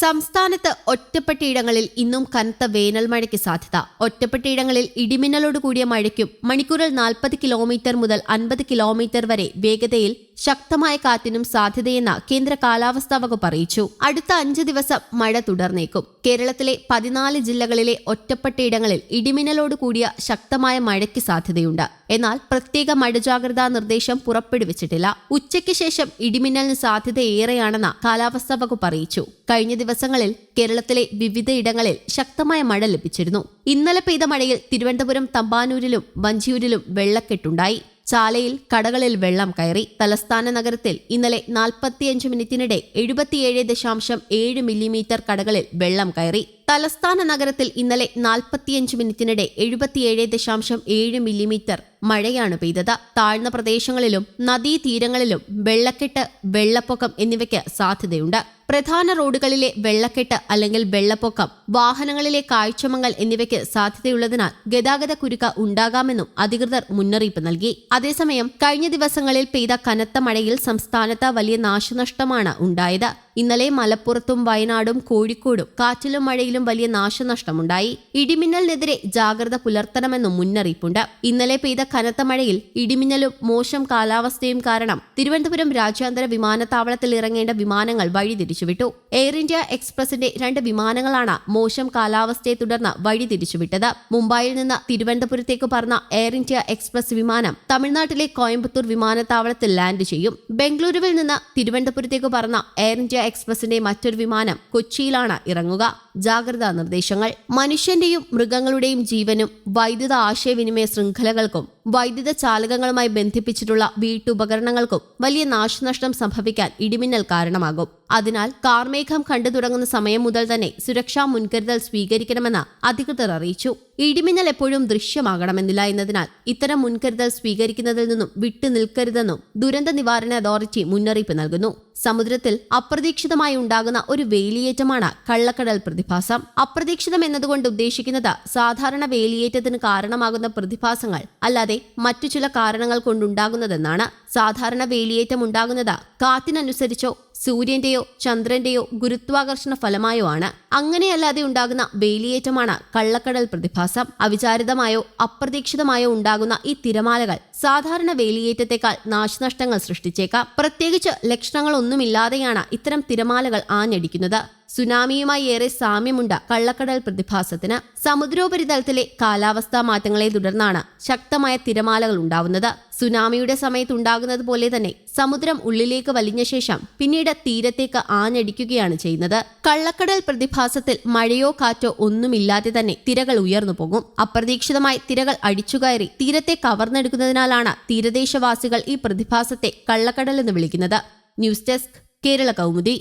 സംസ്ഥാനത്ത് ഒറ്റപ്പെട്ടയിടങ്ങളിൽ ഇന്നും കനത്ത വേനൽ മഴയ്ക്ക് സാധ്യത. ഒറ്റപ്പെട്ടയിടങ്ങളിൽ ഇടിമിന്നലോട് കൂടിയ മഴയ്ക്കും മണിക്കൂറിൽ നാൽപ്പത് കിലോമീറ്റർ മുതൽ അൻപത് കിലോമീറ്റർ വരെ വേഗതയിൽ ശക്തമായ കാറ്റിനും സാധ്യതയെന്ന് കേന്ദ്ര കാലാവസ്ഥാ വകുപ്പ് അറിയിച്ചു. അടുത്ത അഞ്ച് ദിവസം മഴ തുടർന്നേക്കും. കേരളത്തിലെ പതിനാല് ജില്ലകളിലെ ഒറ്റപ്പെട്ടയിടങ്ങളിൽ ഇടിമിന്നലോട് കൂടിയ ശക്തമായ മഴയ്ക്ക് സാധ്യതയുണ്ട്. എന്നാൽ പ്രത്യേക മഴ ജാഗ്രതാ നിർദ്ദേശം പുറപ്പെടുവിച്ചിട്ടില്ല. ഉച്ചയ്ക്ക് ശേഷം ഇടിമിന്നലിന് സാധ്യത ഏറെയാണെന്ന് കാലാവസ്ഥാ വകുപ്പ് അറിയിച്ചു. കഴിഞ്ഞ ദിവസങ്ങളിൽ കേരളത്തിലെ വിവിധയിടങ്ങളിൽ ശക്തമായ മഴ ലഭിച്ചിരുന്നു. ഇന്നലെ പെയ്ത മഴയിൽ തിരുവനന്തപുരം തമ്പാനൂരിലും വഞ്ചിയൂരിലും വെള്ളക്കെട്ടുണ്ടായി. ചാലയിൽ കടകളിൽ വെള്ളം കയറി തലസ്ഥാന നഗരത്തിൽ ഇന്നലെ നാൽപ്പത്തിയഞ്ച് മിനിറ്റിനിടെ എഴുപത്തിയേഴ് ദശാംശം ഏഴ് മില്ലിമീറ്റർ കടകളിൽ വെള്ളം കയറി. തലസ്ഥാന നഗരത്തിൽ ഇന്നലെ നാൽപ്പത്തിയഞ്ച് മിനിറ്റിനിടെ എഴുപത്തിയേഴ് ദശാംശം ഏഴ് മില്ലിമീറ്റർ മഴയാണ് പെയ്തത്. താഴ്ന്ന പ്രദേശങ്ങളിലും നദീതീരങ്ങളിലും വെള്ളക്കെട്ട് വെള്ളപ്പൊക്കം എന്നിവയ്ക്ക് സാധ്യതയുണ്ട്. പ്രധാന റോഡുകളിലെ വെള്ളക്കെട്ട് അല്ലെങ്കിൽ വെള്ളപ്പൊക്കം വാഹനങ്ങളിലെ കാഴ്ചമങ്ങൽ എന്നിവയ്ക്ക് സാധ്യതയുള്ളതിനാൽ ഗതാഗത കുരുക്ക് ഉണ്ടാകാമെന്നും അധികൃതർ മുന്നറിയിപ്പ് നൽകി. അതേസമയം കഴിഞ്ഞ ദിവസങ്ങളിൽ പെയ്ത കനത്ത മഴയിൽ സംസ്ഥാനത്ത് വലിയ നാശനഷ്ടമാണ് ഉണ്ടായത്. ഇന്നലെ മലപ്പുറത്തും വയനാടും കോഴിക്കോടും കാറ്റിലും മഴയിലും വലിയ നാശനഷ്ടമുണ്ടായി. ഇടിമിന്നലിനെതിരെ ജാഗ്രത പുലർത്തണമെന്നും മുന്നറിയിപ്പുണ്ട്. ഇന്നലെ പെയ്ത കനത്ത മഴയിൽ ഇടിമിന്നലും മോശം കാലാവസ്ഥയും കാരണം തിരുവനന്തപുരം രാജ്യാന്തര വിമാനത്താവളത്തിൽ ഇറങ്ങേണ്ട വിമാനങ്ങൾ വഴിതിരിച്ചുവിട്ടു എയർ ഇന്ത്യ എക്സ്പ്രസിന്റെ രണ്ട് വിമാനങ്ങളാണ് മോശം കാലാവസ്ഥയെ തുടർന്ന് വഴിതിരിച്ചുവിട്ടത് മുംബൈയിൽ നിന്ന് തിരുവനന്തപുരത്തേക്ക് പറന്ന എയർ ഇന്ത്യ എക്സ്പ്രസ് വിമാനം തമിഴ്നാട്ടിലെ കോയമ്പത്തൂർ വിമാനത്താവളത്തിൽ ലാൻഡ് ചെയ്യും. ബംഗളൂരുവിൽ നിന്ന് തിരുവനന്തപുരത്തേക്ക് പറന്ന എയർ ഇന്ത്യ എക്സ്പ്രസിന്റെ മറ്റൊരു വിമാനം കൊച്ചിയിലാണ് ഇറങ്ങുക. ജാഗ്രതാ നിർദ്ദേശങ്ങൾ. മനുഷ്യന്റെയും മൃഗങ്ങളുടെയും ജീവനും വൈദ്യുത ആശയവിനിമയ ശൃംഖലകൾക്കും വൈദ്യുത ചാലകങ്ങളുമായി ബന്ധിപ്പിച്ചിട്ടുള്ള വീട്ടുപകരണങ്ങൾക്കും വലിയ നാശനഷ്ടം സംഭവിക്കാൻ ഇടിമിന്നൽ കാരണമാകും. അതിനാൽ കാർമേഘം കണ്ടു തുടങ്ങുന്ന സമയം മുതൽ തന്നെ സുരക്ഷാ മുൻകരുതൽ സ്വീകരിക്കണമെന്ന് അധികൃതർ അറിയിച്ചു. ഇടിമിന്നൽ എപ്പോഴും ദൃശ്യമാകണമെന്നില്ല എന്നതിനാൽ ഇത്തരം മുൻകരുതൽ സ്വീകരിക്കുന്നതിൽ നിന്നും വിട്ടുനിൽക്കരുതെന്നും ദുരന്ത നിവാരണ അതോറിറ്റി മുന്നറിയിപ്പ് നൽകുന്നു. സമുദ്രത്തിൽ അപ്രതീക്ഷിതമായി ഉണ്ടാകുന്ന ഒരു വേലിയേറ്റമാണ് കള്ളക്കടൽ പ്രതിഭാസം. അപ്രതീക്ഷിതം എന്നതുകൊണ്ട് ഉദ്ദേശിക്കുന്നത് സാധാരണ വേലിയേറ്റത്തിന് കാരണമാകുന്ന പ്രതിഭാസങ്ങൾ അല്ലാതെ മറ്റു ചില കാരണങ്ങൾ കൊണ്ടുണ്ടാകുന്നതെന്നാണ്. സാധാരണ വേലിയേറ്റം ഉണ്ടാകുന്നത് കാറ്റിനനുസരിച്ചോ സൂര്യന്റെയോ ചന്ദ്രന്റെയോ ഗുരുത്വാകർഷണ ഫലമായോ ആണ്. അങ്ങനെയല്ലാതെ ഉണ്ടാകുന്ന വേലിയേറ്റമാണ് കള്ളക്കടൽ പ്രതിഭാസം. അവിചാരിതമായോ അപ്രതീക്ഷിതമായോ ഉണ്ടാകുന്ന ഈ തിരമാലകൾ സാധാരണ വേലിയേറ്റത്തെക്കാൾ നാശനഷ്ടങ്ങൾ സൃഷ്ടിച്ചേക്കാം. പ്രത്യേകിച്ച് ലക്ഷണങ്ങളൊന്നുമില്ലാതെയാണ് ഇത്തരം തിരമാലകൾ ആഞ്ഞടിക്കുന്നത്. സുനാമിയുമായി ഏറെ സാമ്യമുണ്ട് കള്ളക്കടൽ പ്രതിഭാസത്തിന്. സമുദ്രോപരിതലത്തിലെ കാലാവസ്ഥാ മാറ്റങ്ങളെ തുടർന്നാണ് ശക്തമായ തിരമാലകൾ ഉണ്ടാവുന്നത്. സുനാമിയുടെ സമയത്ത് ഉണ്ടാകുന്നത് പോലെ തന്നെ സമുദ്രം ഉള്ളിലേക്ക് വലിഞ്ഞ ശേഷം പിന്നീട് തീരത്തേക്ക് ആഞ്ഞടിക്കുകയാണ് ചെയ്യുന്നത്. കള്ളക്കടൽ പ്രതിഭാസത്തിൽ മഴയോ കാറ്റോ ഒന്നുമില്ലാതെ തന്നെ തിരകൾ ഉയർന്നു പോകും. അപ്രതീക്ഷിതമായി തിരകൾ അടിച്ചുകയറി തീരത്തെ കവർന്നെടുക്കുന്നതിനാലാണ് തീരദേശവാസികൾ ഈ പ്രതിഭാസത്തെ കള്ളക്കടൽ എന്ന് വിളിക്കുന്നത്. News desk Kerala Kaumudi.